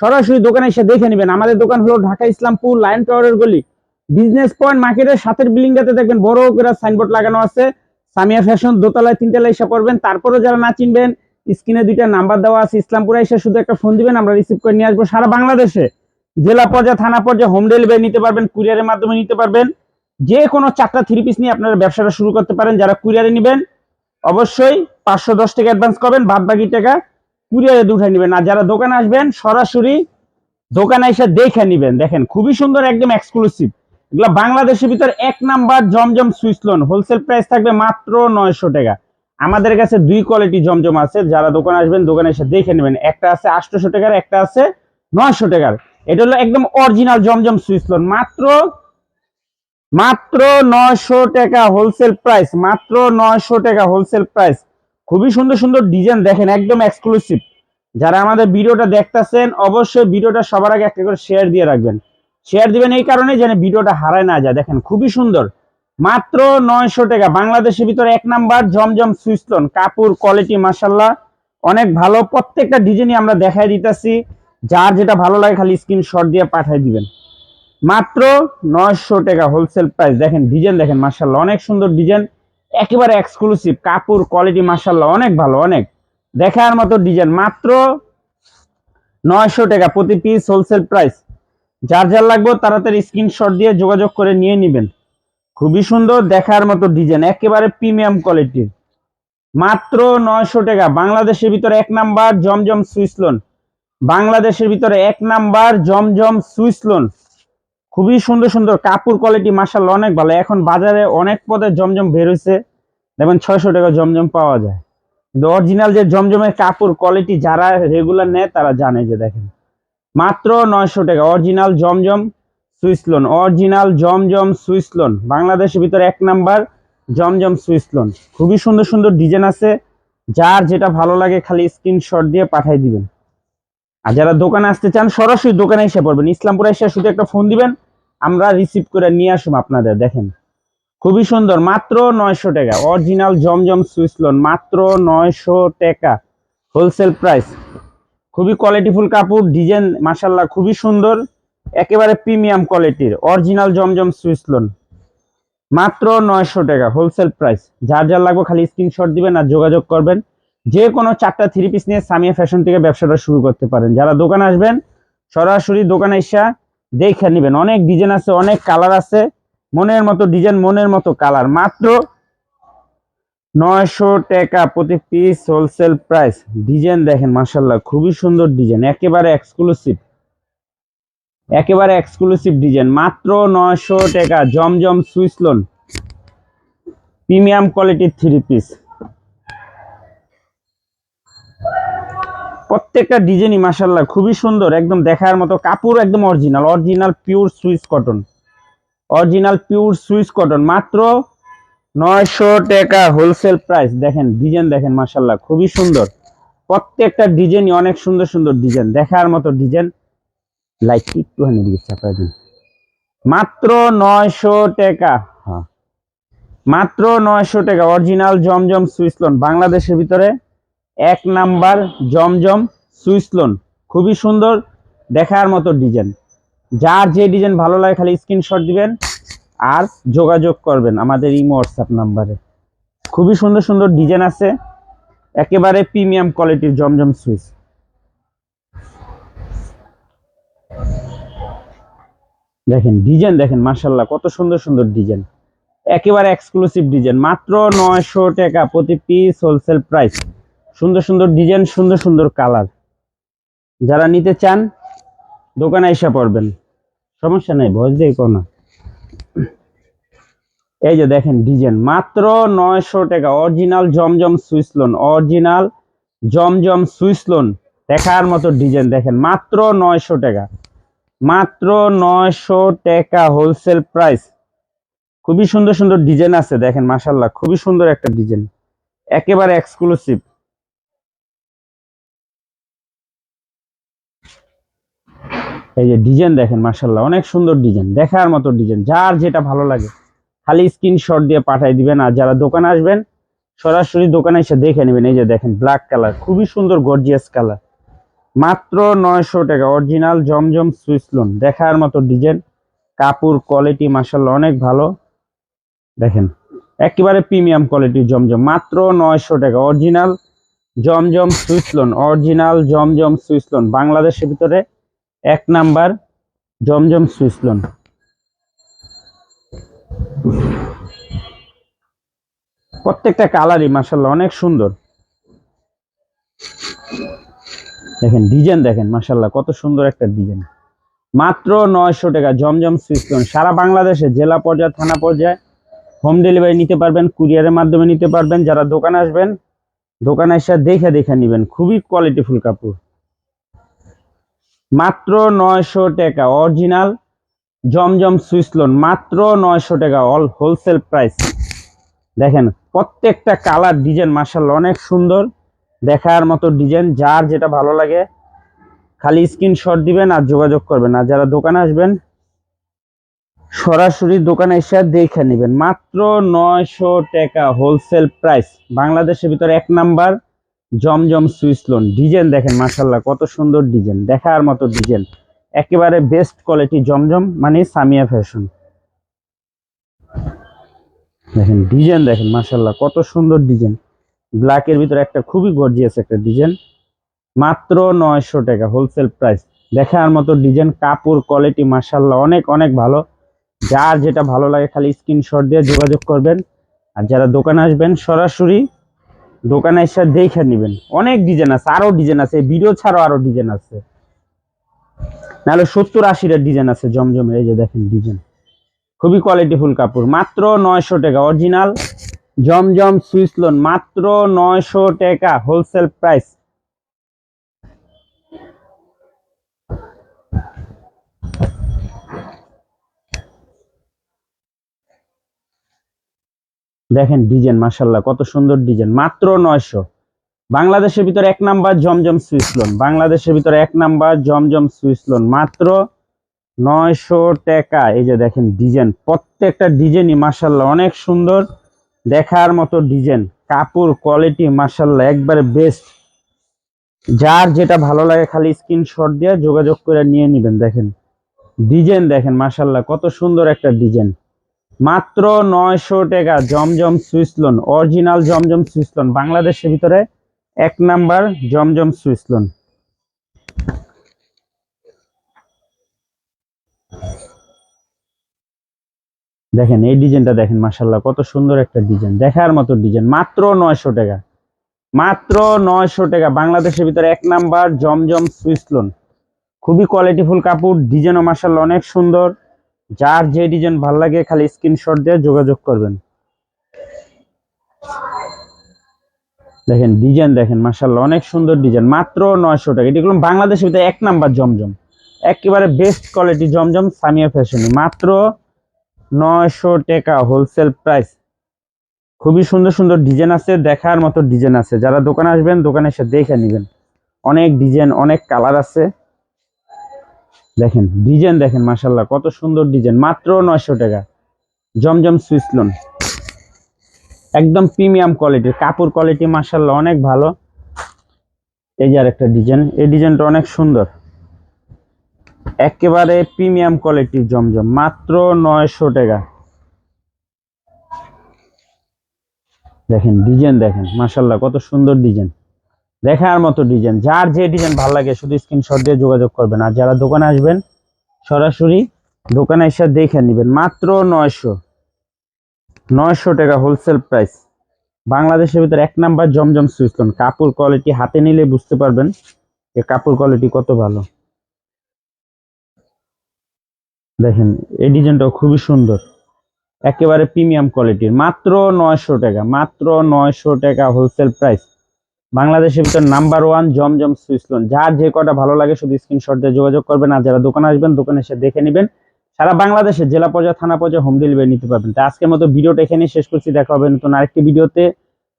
সরাসরি দোকানে এসে দেখে নেবেন। আমাদের দোকান হলো ঢাকা ইসলামপুর লাইন টাওয়ারের গলি। বিজনেস পয়েন্ট মার্কেটের সাথের বিল্ডিংটাতে দেখবেন বড় করে সাইনবোর্ড লাগানো আছে। সামিয়া ফ্যাশন দোতলায়, তিনতলায় এসে পড়বেন। তারপরে যারা না চিনবেন, স্ক্রিনে দুইটা নাম্বার দেওয়া আছে। ইসলামপুরে এসে শুধু একটা ফোন দিবেন, আমরা রিসিভ করে নিয়ে আসব সারা বাংলাদেশে। জেলা পর্যায়ে, থানা পর্যায়ে হোম ডেলিভারি নিতে পারবেন কুরিয়ারের মাধ্যমে নিতে পারবেন। যে কোনো চারটা থ্রি পিস নিয়ে আপনারা ব্যবসাটা শুরু করতে পারেন। যারা কুরিয়ারে নেবেন, অবশ্যই পাঁচশো দশ টাকা অ্যাডভান্স করবেন বাদ বাকি টাকা কুরিয়ারে উঠাই নেবেন। আর যারা দোকানে আসবেন, সরাসরি দোকানে এসে দেখে নিবেন। দেখেন, খুবই সুন্দর, একদম এক্সক্লুসিভ এগুলো বাংলাদেশের ভিতর এক নাম্বার জমজম সুইস লোন হোলসেল প্রাইস থাকবে মাত্র নয়শো টাকা। আমাদের কাছে দুই কোয়ালিটি জমজম আছে। যারা দোকানে আসবেন, দোকানে এসে দেখে নেবেন। একটা আছে আটশোশো টাকার, একটা আছে নয়শো টাকার। এটা হলো একদম অরিজিনাল জমজম সুইস লোন মাত্র মাত্র নয়শো টাকা হোলসেল প্রাইস মাত্র নয়শো টাকা হোলসেল প্রাইস খুবই সুন্দর সুন্দর ডিজাইন দেখেন, একদম এক্সক্লুসিভ যারা আমাদের ভিডিওটা দেখতেছেন, অবশ্যই ভিডিওটা সবার আগে একটা করে শেয়ার দিয়ে রাখবেন। শেয়ার দিবেন এই কারণে যেন ভিডিওটা হারায় না যায়। দেখেন, খুবই সুন্দর। মাত্র নয়শো টাকা। বাংলাদেশের ভিতরে এক নাম্বার জমজম সুইসলন কাপড় কোয়ালিটি মাসাল্লাহ অনেক ভালো। প্রত্যেকটা ডিজাইনই আমরা দেখাই দিতেছি। যার যেটা ভালো লাগে খালি স্ক্রিনশট দিয়ে পাঠিয়ে দিবেন। মাত্র নয়শো টাকা হোলসেল প্রাইস দেখেন ডিজাইন দেখেন মাসাল্লাহ অনেক সুন্দর ডিজাইন একেবারে এক্সক্লুসিভ কাপড় কোয়ালিটি মাসাল্লাহ অনেক ভালো, অনেক। দেখার মতো ডিজাইন মাত্র নয়শো টাকা প্রতি পিস হোলসেল প্রাইস যার যার লাগবে তাড়াতাড়ি স্ক্রিনশট দিয়ে যোগাযোগ করে নিয়ে নেবেন। খুবই সুন্দর, দেখার মতো ডিজাইন একেবারে প্রিমিয়াম কোয়ালিটির মাত্র নয়শো টাকা, বাংলাদেশের ভিতরে এক নাম্বার জমজম সুইসলোন বাংলাদেশের ভিতরে এক নাম্বার জমজম সুইসলোন খুবই সুন্দর সুন্দর। কাপড় কোয়ালিটি মার্শাল অনেক ভালো। এখন বাজারে অনেক পদে জমজম বের হয়েছে দেখবেন ছয়শো টাকা জমজম পাওয়া যায়। কিন্তু অরিজিনাল যে জমজমের কাপড় কোয়ালিটি যারা রেগুলার নেয়, তারা জানে যে দেখেন। মাত্র নয়শো টাকা। অরিজিনাল জমজম সুইসলোন অরিজিনাল জমজম সুইসলোন বাংলাদেশের ভিতরে এক নাম্বার জমজম সুইসলোন খুবই সুন্দর সুন্দর ডিজাইন আছে। যার যেটা ভালো লাগে, খালি স্ক্রিনশট দিয়ে পাঠাই দিবেন। আর যারা দোকানে আসতে চান, সরাসরি দোকানে এসে পড়বেন। ইসলামপুরে এসে শুধু একটা ফোন দিবেন, আমরা রিসিভ করে নিয়ে আসব আপনাদের, দেখেন। খুবই সুন্দর, মাত্র নয়শো টাকা। অরিজিনাল জমজম সুইসলোন মাত্র নয়শো টাকা। হোলসেল প্রাইস খুবই কোয়ালিটিফুল কাপড় ডিজাইন মাসাল্লাহ খুবই সুন্দর, একেবারে প্রিমিয়াম কোয়ালিটির অরিজিনাল জমজম সুইসলোন মাত্র নয়শো টাকা হোলসেল প্রাইস যার যার লাগবে খালি স্ক্রিনশট দিবেন আর যোগাযোগ করবেন। যে কোনো চারটা থ্রি পিস নিয়ে সামিয়া ফ্যাশন থেকে ব্যবসাটা শুরু করতে পারেন। যারা দোকানে আসবেন, সরাসরি দোকানে এসে দেখে নেবেন। অনেক ডিজাইন আছে, অনেক কালার আছে, মনের মতো ডিজাইন মনের মতো কালার মাত্র নয়শো টাকা প্রতি পিস হোলসেল প্রাইস ডিজাইন দেখেন মাসাল্লাহ খুবই সুন্দর ডিজাইন একেবারে এক্সক্লুসিভ একেবারে এক্সক্লুসিভ ডিজাইন মাত্র নয়শো টাকা। জমজম সুইসলোন প্রিমিয়াম কোয়ালিটির থ্রি পিস প্রত্যেকটা ডিজাইনই মাসাল্লাহ খুবই সুন্দর, একদম দেখার মতো কাপড় একদম original original pure Swiss cotton original pure Swiss cotton মাত্র নয়শো টাকা হোলসেল প্রাইস দেখেন ডিজাইন দেখেন মাসাল্লাহ খুবই সুন্দর। প্রত্যেকটা ডিজাইনই অনেক সুন্দর সুন্দর ডিজাইন দেখার মতো ডিজাইন লাইট একটুখানি দিকে চাপাই দিন। মাত্র নয়শো টাকা হ্যাঁ। মাত্র নয়শো টাকা অরিজিনাল জমজম সুইসলোন বাংলাদেশের ভিতরে এক নাম্বার জমজম সুইসলোন খুবই সুন্দর দেখার মতো ডিজাইন। যার যে ডিজাইন ভালো লাগে খালি স্ক্রিনশট দিবেন আর যোগাযোগ করবেন আমাদের ইমো হোয়াটসঅ্যাপ নাম্বারে। খুবই সুন্দর সুন্দর ডিজাইন আছে। একেবারে প্রিমিয়াম কোয়ালিটির জমজম সুইচ। দেখেন, ডিজাইন দেখেন মার্শাল্লাহ কত সুন্দর সুন্দর ডিজাইন। একেবারে এক্সক্লুসিভ ডিজাইন। মাত্র নয়শো টাকা প্রতি পিস হোলসেল প্রাইস সুন্দর সুন্দর ডিজাইন সুন্দর সুন্দর কালার যারা নিতে চান, দোকানে এসে পড়বেন। সমস্যা নেই, ভয় দিয়ে কোনো এই যে দেখেন ডিজাইন মাত্র নয়শো টাকা। অরিজিনাল জমজম সুইস লোন অরিজিনাল জমজম সুইস লোন দেখার মতো ডিজাইন দেখেন, মাত্র নয়শো টাকা। মাত্র নয়শো টাকা হোলসেল প্রাইস খুবই সুন্দর সুন্দর ডিজাইন আছে, দেখেন মাসাল্লাহ খুবই সুন্দর একটা ডিজাইন একেবারে এক্সক্লুসিভ এই যে ডিজাইন দেখেন মাসাল্লাহ অনেক সুন্দর ডিজাইন, দেখার মতো ডিজাইন, যার যেটা ভালো লাগে। খালি স্ক্রিনশট দিয়ে পাঠিয়ে দিবেন আর যারা দোকানে আসবেন, সরাসরি দোকানে এসে দেখে নেবেন। এই যে দেখেন ব্ল্যাক কালার খুবই সুন্দর গর্জিয়াস কালার মাত্র নয়শো টাকা অরিজিনাল জমজম সুইস লোন দেখার মতো ডিজাইন। কাপড় কোয়ালিটি মাসাল্লাহ অনেক ভালো। দেখেন, একেবারে প্রিমিয়াম কোয়ালিটির জমজম, মাত্র নয়শো টাকা অরিজিনাল জমজম সুইস লোন অরিজিনাল জমজম সুইস লোন বাংলাদেশের ভিতরে এক নাম্বার জমজম সুইস লোন। প্রত্যেকটা কালারই মাসাল্লাহ অনেক সুন্দর। দেখেন, ডিজাইন দেখেন মাসাল্লাহ কত সুন্দর একটা ডিজাইন। মাত্র নয়শো টাকা জমজম সুইস্টন সারা বাংলাদেশে জেলা পর্যায়ে, থানা পর্যায়ে হোম ডেলিভারি নিতে পারবেন, কুরিয়ারের মাধ্যমে নিতে পারবেন। যারা দোকানে আসবেন, দোকানে এসে দেখে দেখে নেবেন। খুবই কোয়ালিটিফুল কাপড়। মাত্র নয়শো টাকা অরিজিনাল জমজম সুইসলোন মাত্র নয়শো টাকা অল হোলসেল প্রাইস দেখেন, প্রত্যেকটা কালার ডিজাইন মার্শাল্লাহ অনেক সুন্দর দেখার মতো ডিজাইন যার যেটা ভালো লাগে, খালি স্ক্রিনশট দিবেন আর যোগাযোগ করবেন। আর যারা দোকানে আসবেন, সরাসরি দোকানে এসে দেখে নেবেন। মাত্র নয়শো টাকা হোলসেল প্রাইস বাংলাদেশের ভিতরে এক নাম্বার জমজম সুইস লোন ডিজাইন দেখেন মার্শাল্লাহ কত সুন্দর ডিজাইন দেখার মতো ডিজাইন একেবারে বেস্ট কোয়ালিটি জমজম মানে সামিয়া ফ্যাশন। দেখেন ডিজাইন দেখেন মার্শাল্লাহ কত সুন্দর ডিজাইন ব্ল্যাকের ভিতরে একটা খুবই গর্জিয়াস একটা ডিজাইন মাত্র নয়শো টাকা হোলসেল প্রাইস দেখার মতো ডিজাইন কাপড় কোয়ালিটি মার্শাল্লাহ অনেক অনেক ভালো। যার যেটা ভালো লাগে, খালি স্ক্রিনশট দিয়ে যোগাযোগ করবেন। আর যারা দোকানে আসবেন, সরাসরি দোকানে এসে দেখে নেবেন। অনেক ডিজাইন আছে, আরও ডিজাইন আছে ভিডিও ছাড়াও আরও ডিজাইন আছে। নাহলে সত্তর আশিটা ডিজাইন আছে, জমজমে, এই যে দেখেন ডিজাইন খুবই কোয়ালিটিফুল কাপড়, মাত্র নয়শো টাকা অরিজিনাল জমজম সুইসলোন মাত্র নয়শো টাকা হোলসেল প্রাইস দেখেন ডিজাইন মাসাল্লাহ কত সুন্দর ডিজাইন, মাত্র নয়শো। বাংলাদেশের ভিতরে এক নাম্বার জমজম সুইস লোন বাংলাদেশের ভিতরে এক নাম্বার জমজম সুইস লোন মাত্র নয়শো টাকা। এই যে দেখেন ডিজাইন, প্রত্যেকটা ডিজাইনই মাসাল্লাহ অনেক সুন্দর, দেখার মতো ডিজাইন, কাপড় কোয়ালিটি মাসাল্লাহ একবারে বেস্ট যার যেটা ভালো লাগে খালি স্ক্রিনশট দিয়ে যোগাযোগ করে নিয়ে নেবেন, দেখেন। ডিজাইন দেখেন মাসাল্লাহ কত সুন্দর একটা ডিজাইন। মাত্র নয়শো টাকা জমজম সুইসলন অরিজিনাল জমজম সুইসলন বাংলাদেশের ভিতরে এক নাম্বার জমজম সুইসলন দেখেন, এই ডিজাইনটা দেখেন মাসাল্লাহ কত সুন্দর একটা ডিজাইন। দেখার মতো ডিজাইন, মাত্র নয়শো টাকা। মাত্র নয়শো টাকা। বাংলাদেশের ভিতরে এক নাম্বার জমজম সুইসলন খুবই কোয়ালিটিফুল কাপড়, ডিজাইনও মাসাল্লাহ অনেক সুন্দর। যার যে ডিজাইন ভালো লাগে খালি স্ক্রিনশট দিয়ে যোগাযোগ করবেন। দেখেন ডিজাইন দেখেন মাসাল্লাহ অনেক সুন্দর ডিজাইন মাত্র নয়শো টাকা। এটি বাংলাদেশের ভিতরে এক নাম্বার জমজম। একেবারে বেস্ট কোয়ালিটি জমজম সামিয়া ফ্যাশন মাত্র নয়শো টাকা হোলসেল প্রাইস খুবই সুন্দর সুন্দর ডিজাইন আছে, দেখার মতো ডিজাইন আছে। যারা দোকানে আসবেন, দোকানে এসে দেখে নেবেন। অনেক ডিজাইন অনেক কালার আছে। দেখেন, ডিজাইন দেখেন মাসাল্লাহ কত সুন্দর ডিজাইন, মাত্র নয়শো টাকা। জমজম সুইস লোন একদম প্রিমিয়াম কোয়ালিটির, কাপড় কোয়ালিটি মাসাল্লাহ অনেক ভালো। এই যে আরেকটা ডিজাইন, এই ডিজাইনটা অনেক সুন্দর। একেবারে প্রিমিয়াম কোয়ালিটির জমজম, মাত্র নয়শো টাকা। দেখেন, ডিজাইন দেখেন মাসাল্লাহ কত সুন্দর ডিজাইন। দেখার মতো ডিজাইন যার যে ডিজাইন ভালো লাগে, শুধু স্ক্রিনশট দিয়ে যোগাযোগ করবেন। আর যারা দোকানে আসবেন, সরাসরি দোকানে এসে দেখে নেবেন। মাত্র নয়শো নয়শো টাকা হোলসেল প্রাইস বাংলাদেশের ভিতরে এক নাম্বার জমজম সুইসলন কাপড় কোয়ালিটি হাতে নিলে বুঝতে পারবেন যে কাপড় কোয়ালিটি কত ভালো। দেখেন, এই ডিজাইনটাও খুবই সুন্দর। একেবারে প্রিমিয়াম কোয়ালিটির মাত্র নয়শো টাকা, মাত্র নয়শো টাকা হোলসেল প্রাইস বাংলাদেশের ভিতর নাম্বার ওয়ান জমজম সুইস লোন। যার যে কটা ভালো লাগে শুধু স্ক্রিনশট দিয়ে যোগাযোগ করবেন আর যারা দোকানে আসবেন, দোকানে এসে দেখে নেবেন। সারা বাংলাদেশের জেলা পর্যায়ে, থানা পর্যায়ে হোম ডেলিভারি নিতে পারবেন। তা আজকের মতো ভিডিওটা এখানে শেষ করছি। দেখা হবে নতুন আরেকটি ভিডিওতে।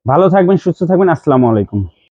ভালো থাকবেন, সুস্থ থাকবেন। আসসালামু আলাইকুম।